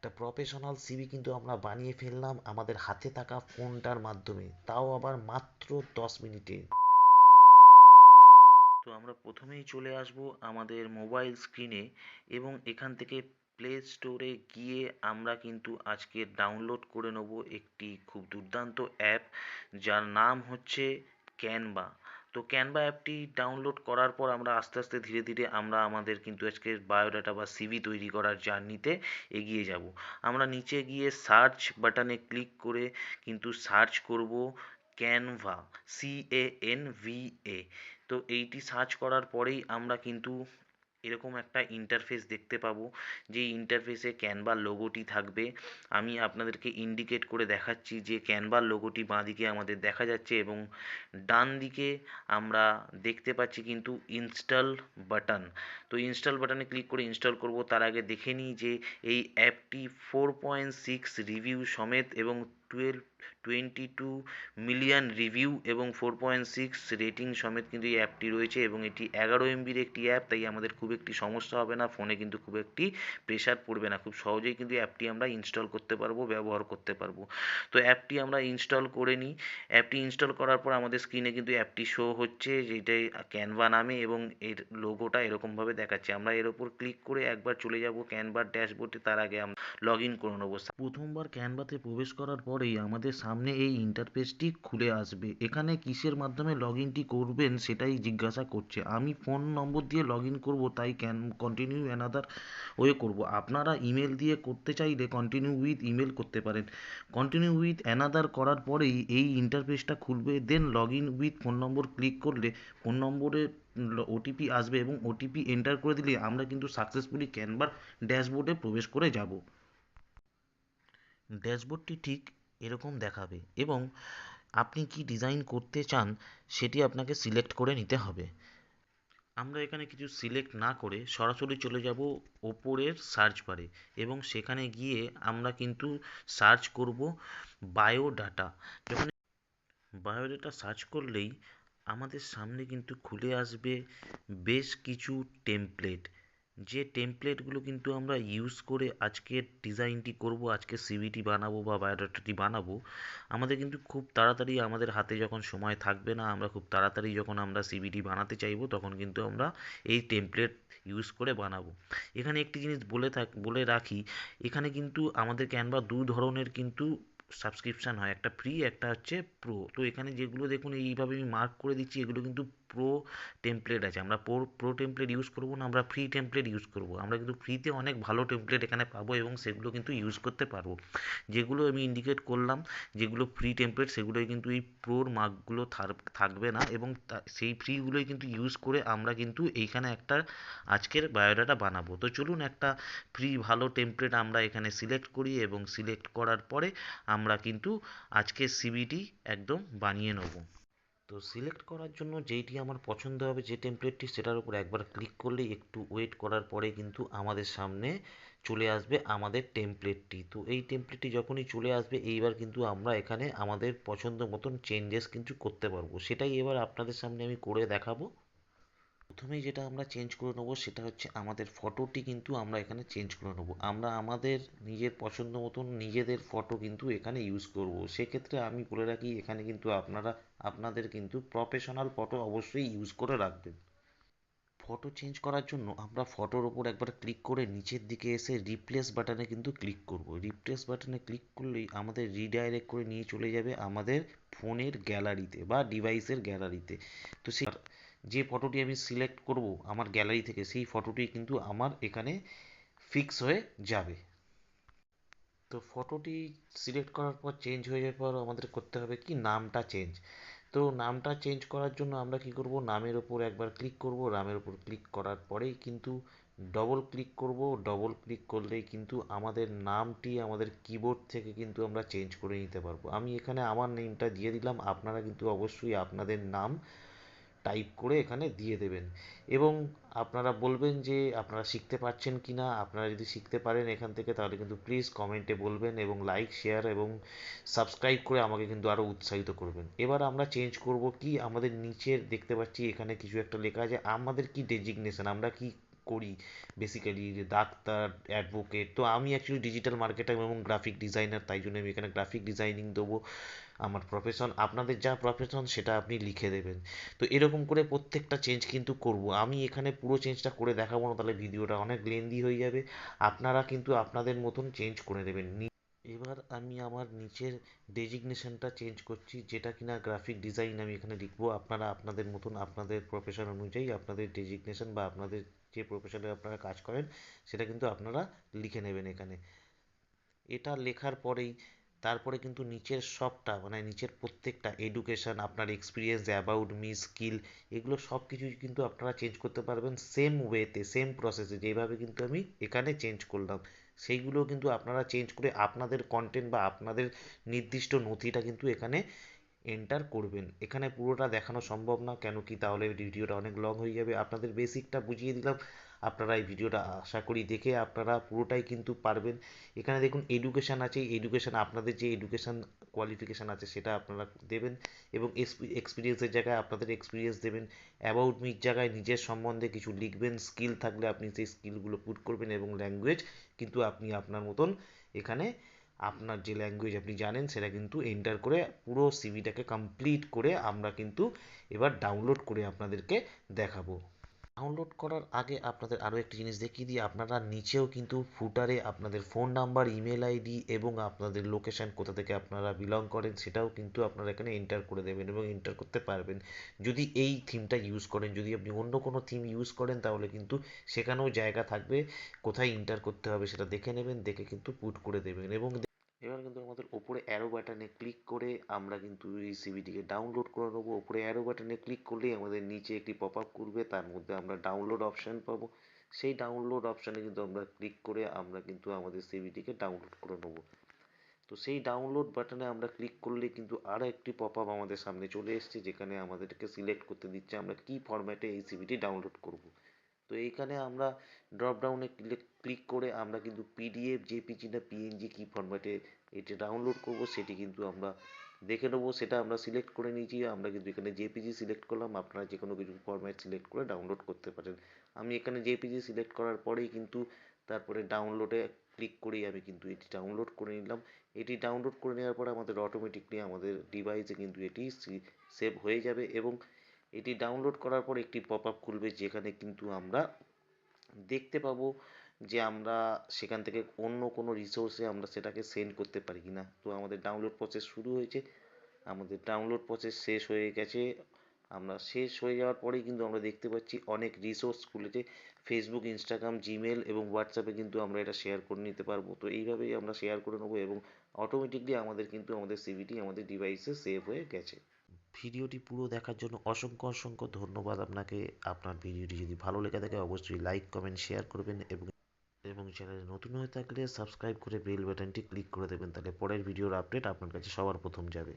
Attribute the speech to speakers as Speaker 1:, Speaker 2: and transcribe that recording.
Speaker 1: একটা professional CV কিন্তু আমরা বানিয়ে ফেললাম আমাদের হাতে থাকা ফোনটার মাধ্যমে। তাও আবার মাত্র দশ মিনিটে। তো আমরা প্রথমেই চলে আসব আমাদের মোবাইল স্ক্রিনে এবং এখান থেকে প্লে স্টোরে গিয়ে আমরা কিন্তু আজকে ডাউনলোড করে নেব একটি খুব দুর্দান্ত অ্যাপ যার নাম হচ্ছে ক্যানভা তো ক্যানভা অ্যাপটি ডাউনলোড করার পর আমরা আস্তে আস্তে ধীরে ধীরে আমরা আমাদের কিন্তু আজকের বায়োডাটা বা সিভি তৈরি করার জার্নিতে এগিয়ে যাব। আমরা নিচে গিয়ে সার্চ বাটনে ক্লিক করে কিন্তু সার্চ করব Canva C A N V A তো এইটি সার্চ করার পরেই আমরা কিন্তু এরকম একটা ইন্টারফেস দেখতে পাবো, যে ইন্টারফেসে ক্যানভার লোগোটি থাকবে। আমি আপনাদেরকে ইন্ডিকেট করে দেখাচ্ছি যে ক্যানভার লোগোটি বাঁদিকে আমাদের দেখা যাচ্ছে এবং ডান দিকে আমরা দেখতে পাচ্ছি কিন্তু ইনস্টল বাটন তো ইনস্টল বাটনে ক্লিক করে ইনস্টল করব, তার আগে দেখে নিই যে এই অ্যাপটি ফোর পয়েন্ট সিক্স রিভিউ সমেত এবং twelve twenty two million review এবং ফোর পয়েন্ট সিক্স রেটিং সমেত কিন্তু এই অ্যাপটি রয়েছে এবং এটি এগারো এমবির একটি অ্যাপ তাই আমাদের খুব একটি সমস্যা হবে না ফোনে কিন্তু খুব একটি প্রেশার পড়বে না, খুব সহজেই কিন্তু অ্যাপটি আমরা ইনস্টল করতে পারব, ব্যবহার করতে পারব। তো অ্যাপটি আমরা ইনস্টল করে নিই অ্যাপটি ইনস্টল করার পর আমাদের স্ক্রিনে কিন্তু অ্যাপটি শো হচ্ছে, যেটাই ক্যানভা নামে এবং এর লোগোটা এরকমভাবে দেখাচ্ছে। আমরা এর ওপর ক্লিক করে একবার চলে যাব ক্যানভার ড্যাশবোর্ডে তার আগে আমরা লগ ইন করে নেব। প্রথমবার ক্যানভাতে প্রবেশ করার পরেই আমাদের সামনে এই ইন্টারফেসটি খুলে আসবে। এখানে কিসের মাধ্যমে লগ ইনটি করবেন সেটাই জিজ্ঞাসা করছে। আমি ফোন নম্বর দিয়ে লগ ইন করব, তাই ক্যান কন্টিনিউ অ্যানাদার ওয়ে করব। আপনারা ইমেল দিয়ে করতে চাইলে কন্টিনিউ উইথ ইমেল করতে পারেন। কন্টিনিউ উইথ অ্যানাদার করার পরেই এই ইন্টারফেসটা খুলবে then log in with phone number click করলে ফোন নম্বরে ওটিপি আসবে এবং ওটিপি এন্টার করে দিলে আমরা কিন্তু সাকসেসফুলি ক্যানভার ড্যাশবোর্ডে প্রবেশ করে যাব। ড্যাশবোর্ডটি ঠিক এরকম দেখাবে এবং আপনি কি ডিজাইন করতে চান সেটি আপনাকে সিলেক্ট করে নিতে হবে। আমরা এখানে কিছু সিলেক্ট না করে সরাসরি চলে যাব ওপরের সার্চ বারে এবং সেখানে গিয়ে আমরা কিন্তু সার্চ করব বায়োডাটা যখন বায়োডাটা সার্চ করলেই আমাদের সামনে কিন্তু খুলে আসবে বেশ কিছু টেমপ্লেট যে টেমপ্লেটগুলো কিন্তু আমরা ইউজ করে আজকের ডিজাইনটি করব, আজকে সিভিটি বানাবো বা বায়োডাটাটি বানাবো, আমাদের কিন্তু খুব তাড়াতাড়ি আমাদের হাতে যখন সময় থাকবে না, আমরা খুব তাড়াতাড়ি যখন আমরা সিভিটি বানাতে চাইব, তখন কিন্তু আমরা এই টেমপ্লেট ইউজ করে বানাবো। এখানে একটি জিনিস বলে থাক, বলে রাখি, এখানে কিন্তু আমাদের ক্যানভা দু ধরনের কিন্তু সাবস্ক্রিপশান হয়, একটা ফ্রি একটা হচ্ছে প্রো তো এখানে যেগুলো দেখুন, এইভাবে আমি মার্ক করে দিচ্ছি, এগুলো কিন্তু প্রো টেমপ্লেট আছে। আমরা প্রো প্রো টেমপ্লেট ইউজ করব না, আমরা ফ্রি টেমপ্লেট ইউজ করব। আমরা কিন্তু ফ্রিতে অনেক ভালো টেমপ্লেট এখানে পাবো এবং সেগুলো কিন্তু ইউজ করতে পারব। যেগুলো আমি ইন্ডিকেট করলাম, যেগুলো ফ্রি টেমপ্লেট সেগুলোই কিন্তু এই প্রোর মার্কগুলো থাকবে না এবং সেই ফ্রিগুলোই কিন্তু ইউজ করে আমরা কিন্তু এইখানে একটা আজকের বায়োডাটা বানাবো। তো চলুন একটা ফ্রি ভালো টেমপ্লেট আমরা এখানে সিলেক্ট করি এবং সিলেক্ট করার পরে আমরা কিন্তু আজকের সিভিটি একদম বানিয়ে নেব। তো সিলেক্ট করার জন্য যেইটি আমার পছন্দ হবে, যে টেমপ্লেটটি সেটার উপর একবার ক্লিক করলেই একটু ওয়েট করার পরে কিন্তু আমাদের সামনে চলে আসবে আমাদের টেমপ্লেটটি তো এই টেমপ্লেটটি যখনই চলে আসবে, এইবার কিন্তু আমরা এখানে আমাদের পছন্দ মতন চেঞ্জেস কিন্তু করতে পারব। সেটাই এবার আপনাদের সামনে আমি করে দেখাবো। প্রথমেই যেটা আমরা চেঞ্জ করে নেব সেটা হচ্ছে আমাদের ফটোটি কিন্তু আমরা এখানে চেঞ্জ করে নেব। আমরা আমাদের নিজের পছন্দ মতন নিজেদের ফটো কিন্তু এখানে ইউজ করব। সেক্ষেত্রে আমি বলে রাখি, এখানে কিন্তু আপনারা, আপনাদের কিন্তু প্রফেশনাল ফটো অবশ্যই ইউজ করে রাখবেন। ফটো চেঞ্জ করার জন্য আমরা ফটোর ওপর একবার ক্লিক করে নিচের দিকে এসে রিপ্লেস বাটনে কিন্তু ক্লিক করব। রিপ্লেস বাটনে ক্লিক করলেই আমাদের রিডাইরেক্ট করে নিয়ে চলে যাবে আমাদের ফোনের গ্যালারিতে বা ডিভাইসের গ্যালারিতে তো সে যে ফটোটি আমি সিলেক্ট করব আমার গ্যালারি থেকে, সেই ফটোটি কিন্তু আমার এখানে ফিক্স হয়ে যাবে। তো ফটোটি সিলেক্ট করার পর চেঞ্জ হয়ে যাওয়ার পর আমাদের করতে হবে কি? নামটা চেঞ্জ তো নামটা চেঞ্জ করার জন্য আমরা কি করব? নামের ওপর একবার ক্লিক করব। নামের ওপর ক্লিক করার পরেই কিন্তু ডবল ক্লিক করব। ডবল ক্লিক করলেই কিন্তু আমাদের নামটি আমাদের কিবোর্ড থেকে কিন্তু আমরা চেঞ্জ করে নিতে পারব। আমি এখানে আমার নেমটা দিয়ে দিলাম। আপনারা কিন্তু অবশ্যই আপনাদের নাম টাইপ করে এখানে দিয়ে দেবেন। এবং আপনারা বলবেন যে আপনারা শিখতে পারছেন কি না আপনারা যদি শিখতে পারেন এখান থেকে তাহলে কিন্তু প্লিজ কমেন্টে বলবেন এবং লাইক শেয়ার এবং সাবস্ক্রাইব করে আমাকে কিন্তু আরও উৎসাহিত করবেন। এবার আমরা চেঞ্জ করব কি, আমাদের নিচের দেখতে পাচ্ছি এখানে কিছু একটা লেখা আছে, আমাদের কি ডেজিগনেশন আমরা কি করি? বেসিক্যালি যে ডাক্তার অ্যাডভোকেট তো আমি অ্যাকচুয়ালি ডিজিটাল মার্কেটার এবং গ্রাফিক ডিজাইনার তাই জন্য আমি এখানে গ্রাফিক ডিজাইনিং দেবো। আমার প্রফেশন আপনাদের যা প্রফেশন সেটা আপনি লিখে দেবেন। তো এরকম করে প্রত্যেকটা চেঞ্জ কিন্তু করব। আমি এখানে পুরো চেঞ্জটা করে দেখাবো না, তাহলে ভিডিওটা অনেক লেন্দি হয়ে যাবে। আপনারা কিন্তু আপনাদের মতন চেঞ্জ করে দেবেন। এবার আমি আমার নিচের ডেজিগনেশনটা চেঞ্জ করছি, যেটা কিনা গ্রাফিক ডিজাইন আমি এখানে লিখব। আপনারা আপনাদের মতন আপনাদের প্রফেশন অনুযায়ী আপনাদের ডেজিগনেশন বা আপনাদের যে প্রফেশনে আপনারা কাজ করেন, সেটা কিন্তু আপনারা লিখে নেবেন এখানে। এটা লেখার পরেই তারপরে কিন্তু নিচের সবটা মানে নিচের প্রত্যেকটা এডুকেশন আপনার এক্সপিরিয়েন্স অ্যাবাউট মি স্কিল এগুলো সব কিছুই কিন্তু আপনারা চেঞ্জ করতে পারবেন সেম ওয়েতে সেম প্রসেসে যেভাবে কিন্তু আমি এখানে চেঞ্জ করলাম। সেইগুলো কিন্তু আপনারা চেঞ্জ করে আপনাদের কন্টেন্ট বা আপনাদের নির্দিষ্ট নথিটা কিন্তু এখানে এন্টার করবেন। এখানে পুরোটা দেখানো সম্ভব না, কেন কি তাহলে ভিডিওটা অনেক লং হয়ে যাবে। আপনাদের বেসিকটা বুঝিয়ে দিলাম। আপনারা এই ভিডিওটা আশা করি দেখে আপনারা পুরোটাই কিন্তু পারবেন। এখানে দেখুন এডুকেশান আছে। এডুকেশান আপনাদের যে এডুকেশান কোয়ালিফিকেশান আছে, সেটা আপনারা দেবেন এবং এক্সপিরিয়েন্সের জায়গায় আপনাদের এক্সপিরিয়েন্স দেবেন। অ্যাবাউট মির জায়গায় নিজের সম্বন্ধে কিছু লিখবেন। স্কিল থাকলে আপনি সেই স্কিলগুলো পুট করবেন এবং ল্যাঙ্গুয়েজ কিন্তু আপনি আপনার মতন এখানে আপনার যে ল্যাঙ্গুয়েজ আপনি জানেন, সেটা কিন্তু এন্টার করে পুরো সিভিটাকে কমপ্লিট করে আমরা কিন্তু এবার ডাউনলোড করে আপনাদেরকে দেখাবো। ডাউনলোড করার আগে আপনাদের আরও একটি জিনিস দেখিয়ে দিই। আপনারা নিচেও কিন্তু ফুটারে আপনাদের ফোন নাম্বার ইমেল আইডি এবং আপনাদের লোকেশন কোথা থেকে আপনারা বিলং করেন সেটাও কিন্তু আপনারা এখানে এন্টার করে দেবেন এবং এন্টার করতে পারবেন। যদি এই থিমটা ইউজ করেন, যদি আপনি অন্য কোনো থিম ইউজ করেন, তাহলে কিন্তু সেখানেও জায়গা থাকবে, কোথায় এন্টার করতে হবে সেটা দেখে নেবেন, দেখে কিন্তু পুট করে দেবেন এবং এবার কিন্তু আমাদের ওপরে অ্যারো বাটনে ক্লিক করে আমরা কিন্তু এই সিভিটিকে ডাউনলোড করে নেব। ওপরে অ্যারো বাটনে ক্লিক করলেই আমাদের নিচে একটি পপ আপ করবে, তার মধ্যে আমরা ডাউনলোড অপশান পাবো। সেই ডাউনলোড অপশানে কিন্তু আমরা ক্লিক করে আমরা কিন্তু আমাদের সিভিটিকে ডাউনলোড করে নেব। তো সেই ডাউনলোড বাটনে আমরা ক্লিক করলে কিন্তু আরও একটি পপ আপ আমাদের সামনে চলে এসছে, যেখানে আমাদেরকে সিলেক্ট করতে দিচ্ছে। আমরা কী ফরম্যাটে এই সিভিটি ডাউনলোড করব? তো এইখানে আমরা ড্রপ ডাউনে ক্লিক করে আমরা কিন্তু পিডিএফ জেপিজি না পিএনজি কী ফরম্যাটে এটি ডাউনলোড করব, সেটি কিন্তু আমরা দেখে নেব। সেটা আমরা সিলেক্ট করে নিয়েছি, আমরা কিন্তু এখানে জেপিজি সিলেক্ট করলাম। আপনারা যে কোনো কিছু ফরম্যাট সিলেক্ট করে ডাউনলোড করতে পারেন। আমি এখানে জেপিজি সিলেক্ট করার পরেই কিন্তু তারপরে ডাউনলোডে ক্লিক করেই আমি কিন্তু এটি ডাউনলোড করে নিলাম। এটি ডাউনলোড করে নেওয়ার পরে আমাদের অটোমেটিকলি আমাদের ডিভাইসে কিন্তু এটি সেভ হয়ে যাবে এবং এটি ডাউনলোড করার পর একটি পপ আপ খুলবে যেখানে কিন্তু আমরা দেখতে পাবো যে আমরা সেখান থেকে অন্য কোনো রিসোর্সে আমরা সেটাকে সেন্ড করতে পারি কি না। তো আমাদের ডাউনলোড প্রসেস শুরু হয়েছে। আমাদের ডাউনলোড প্রসেস শেষ হয়ে গেছে। আমরা শেষ হয়ে যাওয়ার পরেই কিন্তু আমরা দেখতে পাচ্ছি অনেক রিসোর্স খুলেছে। ফেসবুক ইনস্টাগ্রাম জিমেল এবং হোয়াটসঅ্যাপে কিন্তু আমরা এটা শেয়ার করে নিতে পারব। তো এইভাবেই আমরা শেয়ার করে নেব এবং অটোমেটিকলি আমাদের কিন্তু আমাদের সিভিটি আমাদের ডিভাইসে সেভ হয়ে গেছে। ভিডিওটি পুরো দেখার জন্য অসংখ্য অসংখ্য ধন্যবাদ আপনাকে। আপনার ভিডিওটি যদি ভালো লেগে থাকে, অবশ্যই লাইক কমেন্ট শেয়ার করবেন এবং এবং চ্যানেলে নতুন হয়ে থাকলে সাবস্ক্রাইব করে বেল বাটনটি ক্লিক করে দেবেন। তাহলে পরের ভিডিওর আপডেট আপনার কাছে সবার প্রথম যাবে।